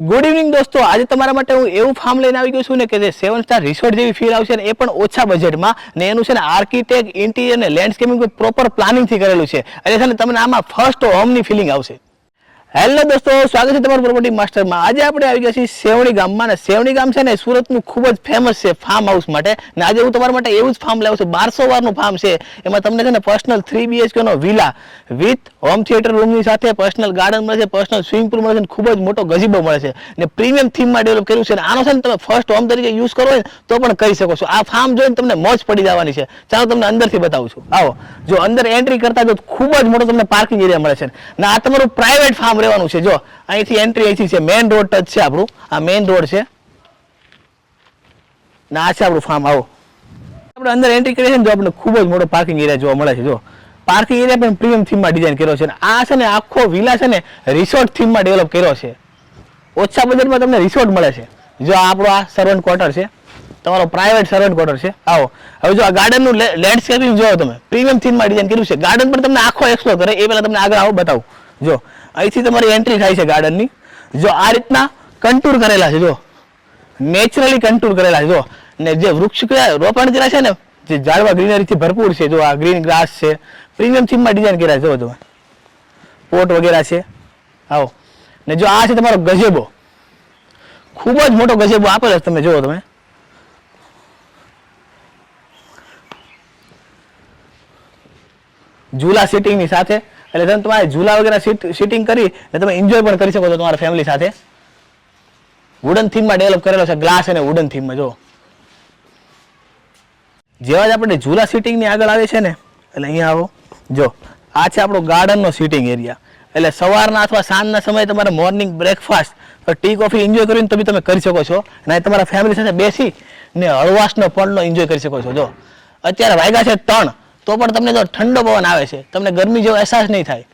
Good evening દોસ્તો, આજે તમારા માટે હું એવું ફાર્મ લઈને આવી ગયો છું ને કે જે સેવન સ્ટાર રિસોર્ટ જેવી ફીલ આવશે ને એ પણ ઓછા બજેટમાં ને એનું છે ને આર્કિટેક્ટ ઇન્ટિરિયર ને લેન્ડસ્કેપિંગ પ્રોપર પ્લાનિંગથી કરેલું છે. એટલે છે ને તમને આમાં ફર્સ્ટ હોમની ફિલિંગ આવશે. હેલો દોસ્તો, સ્વાગત છે તમારું પ્રોપર્ટી માસ્ટરમાં. આજે આપણે આવી ગયા છીએ સેવણી ગામમાં ને સેવણી ગામ છે ને સુરતનું ખૂબ જ ફેમસ છે ફાર્મ હાઉસ માટે. ને આજે હું તમારા માટે એવું જ ફાર્મ લાવું છું. બારસો વારનું ફાર્મ છે. એમાં તમને છે ને પર્સનલ થ્રી બીએચકેનો વિલા વિથ હોમ થિયેટર રૂમની સાથે પર્સનલ ગાર્ડન મળે છે પર્સનલ સ્વિમિંગ પુલ મળે છે ખૂબ જ મોટો ગજીબો મળે છે. ને પ્રીમિયમ થીમમાં ડેવલપ કર્યું છે આનો છે ને તમે ફર્સ્ટ હોમ તરીકે યુઝ કરો ને તો પણ કરી શકો છો. આ ફાર્મ જોઈને તમને મોજ પડી જવાની છે. ચાલો તમને અંદરથી બતાવું છું. આવો. જો અંદર એન્ટ્રી કરતા જો ખૂબ જ મોટો તમને પાર્કિંગ એરિયા મળે છે ને. આ તમારું પ્રાઇવેટ ફાર્મ રહેવાનું છે. જો, અહીંથી એન્ટ્રી અહીંથી છે. મેઇન રોડ ટચ છે આપણું. આ મેઇન રોડ છે. ને આ છે આપણું ફાર્મ આવો. આપણે અંદર એન્ટ્રી કરીએ છીએ જો આપણને ખૂબ જ મોટો પાર્કિંગ એરિયા જોવા મળે છે. જો પાર્કિંગ એરિયા પણ પ્રીમિયમ થીમમાં ડિઝાઇન કર્યો છે. આ છે ને આખો વિલા છે ને રિસોર્ટ થીમમાં ડેવલપ કર્યો છે. ઓછા બજેટમાં તમને રિસોર્ટ મળે છે. જો આપણો આ સર્વન્ટ ક્વાર્ટર છે. તમારો પ્રાઇવેટ સર્વન્ટ ક્વાર્ટર છે. આવો. હવે જો, આ ગાર્ડનનું લેન્ડસ્કેપિંગ જોવો તમે. પ્રીમિયમ થીમમાં ડિઝાઇન કર્યું છે. ગાર્ડન પણ તમને આખો એક્સપ્લોર કરે. એ પહેલાં તમને આગળ આવો, બતાવું. જો અહીંથી તમારી એન્ટ્રી થાય છે ગાર્ડનની જો આ રીતના કન્ટુર કરેલા છે, જો. નેચરલી કન્ટુર કરેલા છે, જો. ને જે વૃક્ષ રોપણ કર્યા છે ને, જે ઝાડવા ગ્રીનરીથી ભરપૂર છે, જો આ ગ્રીન ગ્રાસ છે. પ્રીમિયમ થીમમાં ડિઝાઇન કર્યા છે, જો તમે. પોટ વગેરે છે. આવો. ને જો આ છે તમારો ગજેબો. ખૂબ જ મોટો ગજેબો આપેલો છે તમે, જુઓ તમે. ઝૂલા સિટિંગની સાથે એટલે તમે તમારે ઝૂલા વગેરે સીટિંગ કરી ને તમે એન્જોય પણ કરી શકો છો તમારા ફેમિલી સાથે. વુડન થીમમાં ડેવલપ કરેલો છે ગ્લાસ અને વુડન થીમમાં જો. જેવા જ આપણે ઝૂલા સીટિંગની આગળ આવે છે ને, એટલે અહીંયા આવો, જો. આ છે આપણો ગાર્ડનનો સિટિંગ એરિયા એટલે સવારના અથવા સાંજના સમયે તમારે morning breakfast tea coffee enjoy કરીને તમે તમે કરી શકો છો. અને તમારા ફેમિલી સાથે બેસી ને હળવાશનો પણનો એન્જોય કરી શકો છો, જો. અત્યારે વાગ્યા છે ત્રણ. તો પણ તમને જો ઠંડો પવન આવે છે, તમને ગરમી જેવો અહેસાસ નહીં થાય.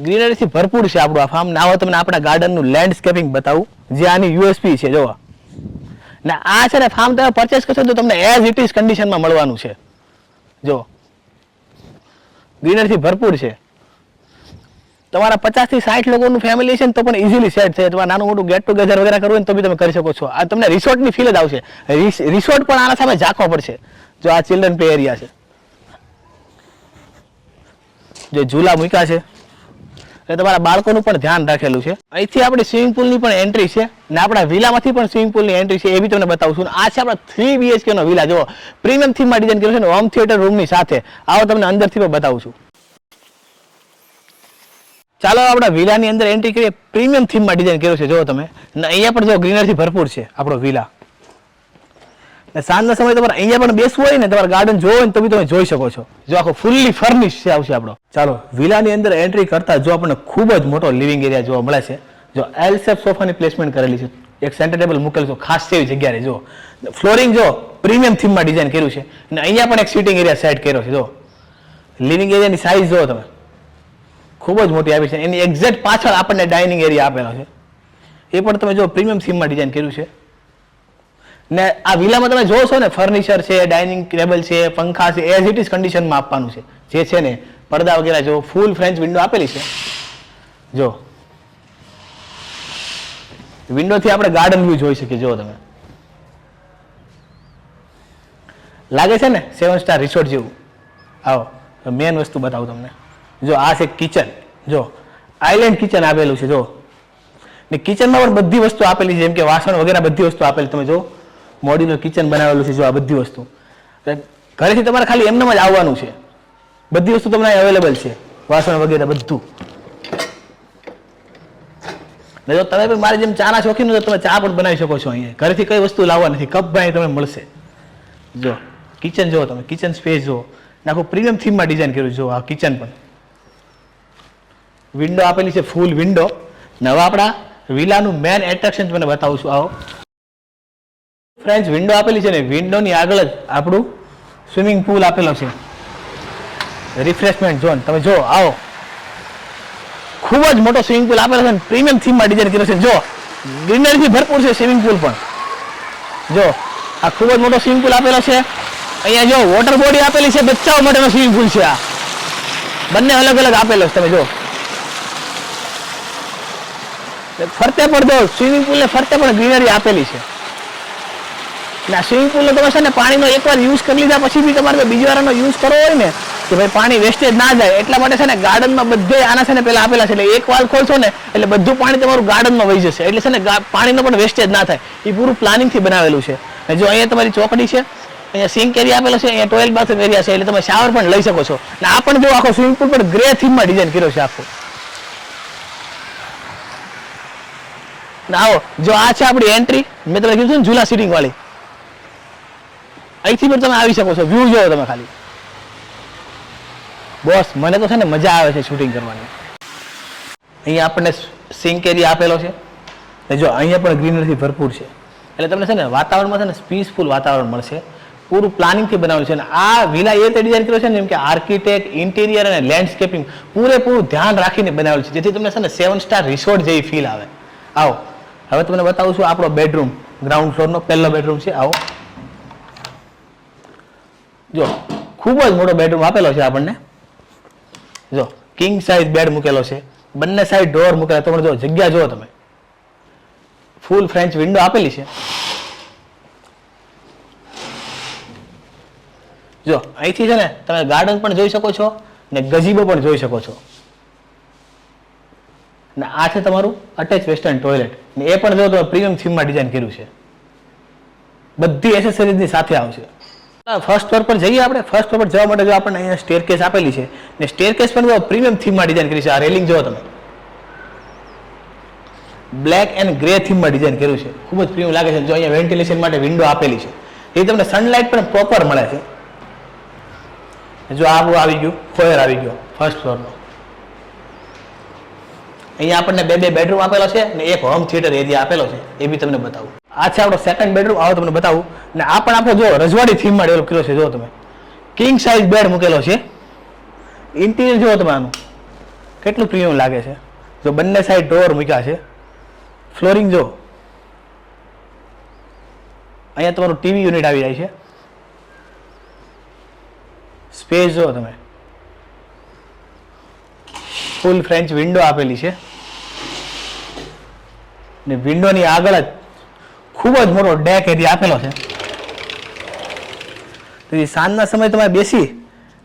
ગ્રીનરીથી ભરપૂર છે આપણું આ ફાર્મ ને આવો તમને આપણા ગાર્ડનનું લેન્ડસ્કેપિંગ બતાવું, જે આની યુએસપી છે, જોવા. ને આ છે ને ફાર્મ તમે પરચેસ કરશો તો તમને એઝ ઇટ ઇઝ કન્ડિશનમાં મળવાનું છે. જો. ગ્રીનરીથી ભરપૂર છે. તમારા પચાસથી સાઠ લોકોનું ફેમિલી છે ને તો પણ ઇઝીલી સેટ છે. તમારે નાનું મોટું ગેટ ટુગેધર વગેરે કરવું ને તો બી તમે કરી શકો છો. આ તમને રિસોર્ટની ફીલ જ આવશે. રિસોર્ટ પણ આના સામે ઝાંખવો પડશે. જો આ ચિલ્ડ્રન પ્લે એરિયા છે. જે ઝૂલા મૂક્યા છે એટલે તમારા બાળકોનું પણ ધ્યાન રાખેલું છે. અહીંથી આપણી સ્વિમિંગ પુલની પણ એન્ટ્રી છે ને આપણા વિલામાંથી પણ સ્વિમિંગ પુલની એન્ટ્રી છે, એ બી તમને બતાવું છું. આ છે આપણા થ્રી બીએચકે નો વિલા. જો પ્રીમિયમ થીમમાં ડિઝાઇન કર્યું છે ને હોમ થિયેટર રૂમની સાથે. આવો તમને અંદરથી પણ બતાવું છું. ચાલો આપણા વિલાની અંદર એન્ટ્રી કરીએ. પ્રીમિયમ થીમમાં ડિઝાઇન કર્યું છે જો તમે. અહીંયા પણ જો ગ્રીનરથી ભરપૂર છે આપણો વિલા. સાંજના સમય તમારે અહીંયા પણ બેસવું હોય ને, તમારે ગાર્ડન જોવો ને, તો તમે જોઈ શકો છો. જો આખો ફૂલ્લી ફર્નિશ છે આવશે આપણો. ચાલો વિલાની અંદર એન્ટ્રી કરતા જો આપણને ખૂબ જ મોટો લિવિંગ એરિયા જોવા મળે છે. જો એલ શેપ સોફાની પ્લેસમેન્ટ કરેલી છે. એક સેન્ટર ટેબલ મૂકેલું છે. ખાસ એવી જગ્યાએ જો ફ્લોરિંગ જો પ્રીમિયમ થીમમાં ડિઝાઇન કર્યું છે. અને અહીંયા પણ એક સિટિંગ એરિયા સેટ કર્યો છે. જો લિવિંગ એરિયાની સાઇઝ જો તમે. ખૂબ જ મોટી આવી છે. એની એક્ઝેક્ટ પાછળ આપણને ડાઇનિંગ એરિયા આપેલો છે. એ પણ તમે જો પ્રીમિયમ થીમમાં ડિઝાઇન કર્યું છે. ને આ વિલામાં તમે જોશો ને ફર્નિચર છે ડાઇનિંગ ટેબલ છે, પંખા છે એઝ ઇટ ઇઝ કન્ડિશનમાં આપવાનું છે. જે છે ને, પડદા વગેરે જો ફૂલ ફ્રેન્ચ વિન્ડો આપેલી છે. જો. વિન્ડોથી આપણે ગાર્ડન વ્યૂ જોઈ શકીએ જો તમે. લાગે છે ને સેવન સ્ટાર રિસોર્ટ જેવું? આવો મેન વસ્તુ બતાવું તમને. જો, આ છે કિચન જો આઇલેન્ડ કિચન આપેલું છે, જો. ને કિચનમાં પણ બધી વસ્તુ આપેલી છે, જેમ કે વાસણ વગેરે બધી વસ્તુ આપેલી તમે જો મોડ્યુલર કિચન બનાવેલું છે, જો આ બધી વસ્તુ. ઘરેથી તમારે ખાલી એમનેમ જ આવવાનું છે. બધી વસ્તુ તમને અવેલેબલ છે. વાસણ વગેરે બધું. નહીં તો તમે મારી જેમ ચાના શોખીન તો તમે ચા પણ બનાવી શકો છો અહીંયા. ઘરેથી કઈ વસ્તુ લાવવા નથી. કપ ભાઈ તમને મળશે. જો કિચન જુઓ તમે. કિચન સ્પેસ જુઓ. આખું પ્રીમિયમ થીમમાં ડિઝાઇન કર્યું જો આ કિચન પણ. વિન્ડો આપેલી છે ફૂલ વિન્ડો નવા આપણા વિલાનું મેન એટ્રેક્શન તમને બતાવું છું. આવો. ફ્રેન્ચ વિન્ડો આપેલી છે ને વિન્ડોની આગળ જ આપણું સ્વિમિંગ પુલ આપેલો છે. રિફ્રેશમેન્ટ ઝોન તમે જો આવો. ખૂબ જ મોટો સ્વિમિંગ પુલ આપેલો છે પ્રીમિયમ થીમમાં ડિઝાઇન કર્યો છે. જો ગ્રીનરીથી ભરપૂર છે સ્વિમિંગ પુલ પણ. જો આ ખૂબ જ મોટો સ્વિમિંગ પુલ આપેલો છે. અહીંયા જો વોટર બોડી આપેલી છે, બચ્ચાઓ માટેનો સ્વિમિંગ પુલ છે આ. બંને અલગ અલગ આપેલો છે, તમે જો ફરતે પણ જો સ્વિમિંગ પુલ ને ફરતે પણ ગ્રીનરી આપેલી છે. ના સ્વિમિંગ પુલનો તમે છે ને પાણીનો એકવાર યુઝ કરી લીધા, પછી બી તમારે બીજી વારનો યુઝ કરવો હોય ને, કે ભાઈ પાણી વેસ્ટેજ ના જાય, એટલા માટે છે ને ગાર્ડનમાં બધે આના છે ને પેલા આપેલા છે. એટલે એક વાર ખોલશો ને, એટલે બધું પાણી તમારું ગાર્ડનમાં વહી જશે. એટલે છે ને પાણીનો પણ વેસ્ટેજ ના થાય. એ પૂરું પ્લાનિંગથી બનાવેલું છે. અને જો અહીંયા તમારી ચોકડી છે, અહીંયા સિંક એરિયા આપેલો છે, અહીંયા ટોયલેટ બાથરૂમ એરિયા છે, એટલે તમે શાવર પણ લઈ શકો છો. અને આ પણ જો આખો સ્વિમિંગ પુલ પણ ગ્રે થીમમાં ડિઝાઇન કર્યો છે આખો. આવો, જો આ છે આપણી એન્ટ્રી મેં તમને કીધું ને ઝૂલા સીટિંગ વાળી. અહીંથી પણ તમે આવી શકો છો વ્યૂ જોયો તમે ખાલી. બોસ મને તો છે ને મજા આવે છે શૂટિંગ કરવાની. અહીંયા આપણને સિંક એરિયા આપેલો છે. ને જો, અહીંયા પણ ગ્રીનરીથી ભરપૂર છે. એટલે તમને છે ને વાતાવરણમાં છે ને પીસફુલ વાતાવરણ મળશે. પૂરું પ્લાનિંગથી બનાવેલું છે. અને આ વિલા એ રીતે ડિઝાઇન કર્યો છે ને, જેમ કે આર્કિટેક્ટ ઇન્ટિરિયર અને લેન્ડસ્કેપિંગ પૂરેપૂરું ધ્યાન રાખીને બનાવેલું છે. જેથી તમને છે ને સેવન સ્ટાર રિસોર્ટ જેવી ફીલ આવે. આવો. હવે તમને બતાવું છું આપણો બેડરૂમ ગ્રાઉન્ડ ફ્લોરનો પહેલો બેડરૂમ છે. આવો. જો, ખૂબ જ મોટો બેડરૂમ આપેલો છે આપણને. જો કિંગ સાઇઝ બેડ મૂકેલો છે. બંને સાઈડ ડોર મૂકેલા. તમે જો, જગ્યા જુઓ તમે. ફૂલ ફ્રેન્ચ વિન્ડો આપેલી છે. જો, અહીંથી છે ને, તમે ગાર્ડન પણ જોઈ શકો છો ને ગજીબો પણ જોઈ શકો છો. ને આ છે તમારું અટેચ વેસ્ટર્ન ટોયલેટ ને એ પણ જો તમે પ્રીમિયમ થીમમાં ડિઝાઇન કર્યું છે. બધી એસેસરીઝની સાથે આવશે. ફર્સ્ટ ફ્લોર પર જઈએ આપણે. ફર્સ્ટ ફ્લોર પર જવા માટે જો આપણને અહીંયા સ્ટેરકેસ આપેલી છે, ને સ્ટેરકેસ પણ જો પ્રીમિયમ થીમમાં ડિઝાઇન કરી છે, આ રેલિંગ જો તમે. બ્લેક એન્ડ ગ્રે થીમમાં ડિઝાઇન કર્યું છે. ખૂબ જ પ્રીમિયમ લાગે છે. જો અહીંયા વેન્ટિલેશન માટે વિન્ડો આપેલી છે. એ તમને સનલાઇટ પણ પ્રોપર મળે છે. જો આ આવી ગયું ફોયર આવી ગયો ફર્સ્ટ ફ્લોરનો અહીંયા આપણને બે બે બેડરૂમ આપેલો છે ને એક હોમ થિયેટર એરિયા આપેલો છે. એ બી તમને બતાવું. આ છે આપણો સેકન્ડ બેડરૂમ આવો તમને બતાવું. ને આ પણ આપણો જો રજવાડી થીમમાં ડેવલપ કર્યો છે જો તમે. કિંગ સાઇઝ બેડ મૂકેલો છે. ઇન્ટિરિયર જુઓ તમે આનું. કેટલું પ્રીમિયમ લાગે છે. જો બંને સાઈડ ડોર મૂક્યા છે. ફ્લોરિંગ જો અહીંયા તમારું ટીવી યુનિટ આવી જાય છે. સ્પેસ જો તમે. ફૂલ ફ્રેન્ચ વિન્ડો આપેલી છે. ને વિન્ડોની આગળ જ ખૂબ જ મોટો ડેક એરિયા આપેલો છે. તેથી સાંજના સમયે તમે બેસી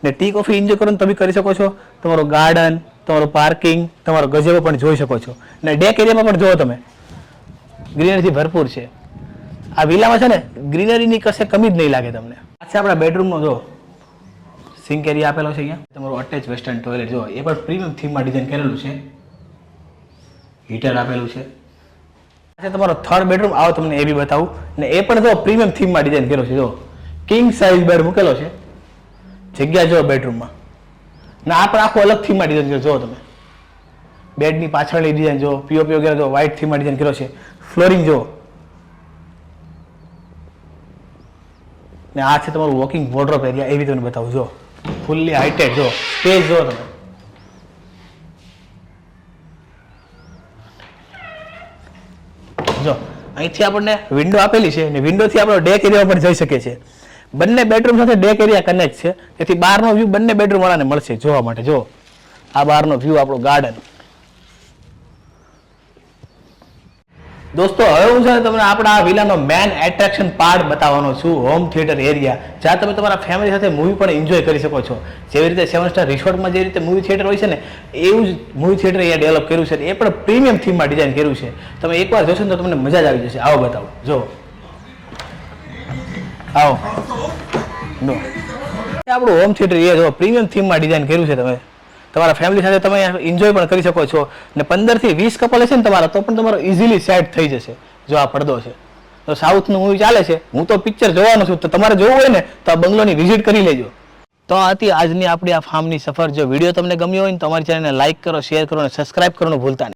ને ટી કોફી એન્જોય કરો તમે કરી શકો છો. તમારું ગાર્ડન તમારું પાર્કિંગ તમારો ગજેબો પણ જોઈ શકો છો. ને ડેક એરિયામાં પણ જુઓ તમે. ગ્રીનરીથી ભરપૂર છે. આ વિલામાં છે ને ગ્રીનરીની કશે કમી જ નહીં લાગે તમને. આ છે આપણા બેડરૂમનો જો સિંક એરિયા આપેલો છે અહીંયા. તમારું અટેચ વેસ્ટર્ન ટોયલેટ જો એ પણ પ્રીમિયમ થીમમાં ડિઝાઇન કરેલું છે. હીટર આપેલું છે. છે તમારો થર્ડ બેડરૂમ આવો, તમને એ બી બતાવું. ને એ પણ જો પ્રીમિયમ થીમમાં ડિઝાઇન કર્યો છે, જો. કિંગ સાઇઝ બેડ મૂકેલો છે. જગ્યા જો બેડરૂમમાં ને આ પણ આખો અલગ થીમમાં ડિઝાઇન કર્યો જો તમે. બેડની પાછળની ડિઝાઇન જો પીઓપી વગેરે જો વ્હાઇટ થીમમાં ડિઝાઇન કર્યો છે. ફ્લોરિંગ જો ને આ છે તમારું વોકિંગ વોડ્રોપ એરિયા એ બી તમને બતાવું જો ફૂલ્લી હાઇટેડ જો સ્પેસ જો તમે જો અહીંથી આપણને વિન્ડો આપેલી છે અને વિન્ડોથી આપણો ડેક એરિયા પર જઈ શકે છે બંને બેડરૂમ સાથે ડેક એરિયા કનેક્ટ છે. તેથી બહારનો વ્યૂ બંને બેડરૂમ વાળાને મળશે જોવા માટે. જો આ બહારનો વ્યૂ આપણો ગાર્ડન દોસ્તો, હવે હું છે ને તમને આપણા આ વિલાનો મેન એટ્રેક્શન પાર્ટ બતાવવાનો છું હોમ થિયેટર એરિયા જ્યાં તમે તમારા ફેમિલી સાથે મૂવી પણ એન્જોય કરી શકો છો. જેવી રીતે સેવન સ્ટાર રિસોર્ટમાં જે રીતે મૂવી થિયેટર હોય છે ને, એવું જ મૂવી થિયેટર અહીંયા ડેવલપ કર્યું છે એ પણ પ્રીમિયમ થીમમાં ડિઝાઇન કર્યું છે. તમે એકવાર જોશો ને તો તમને મજા જ આવી જશે. આવો બતાવો. જો. આવો. આપણું હોમ થિયેટર એ જો પ્રીમિયમ થીમમાં ડિઝાઇન કર્યું છે તમે. તમારા ફેમિલી સાથે તમે એન્જોય પણ કરી શકો છો. ને પંદરથી વીસ કપલ હશે ને તમારા, તો પણ તમારો ઇઝીલી સેટ થઈ જશે, જો આ પડદો છે. તો સાઉથનું મૂવી ચાલે છે. હું તો પિક્ચર જોવાનો છું, તો તમારે જોવું હોય ને, તો આ બંગલોની વિઝિટ કરી લેજો. તો આ હતી આજની આપણી આ ફાર્મની સફર. જો વીડિયો તમને ગમ્યો હોય ને, તો ચેનલને લાઇક કરો શેર કરો અને સબસ્ક્રાઇબ કરવાનું ભૂલતા નહીં.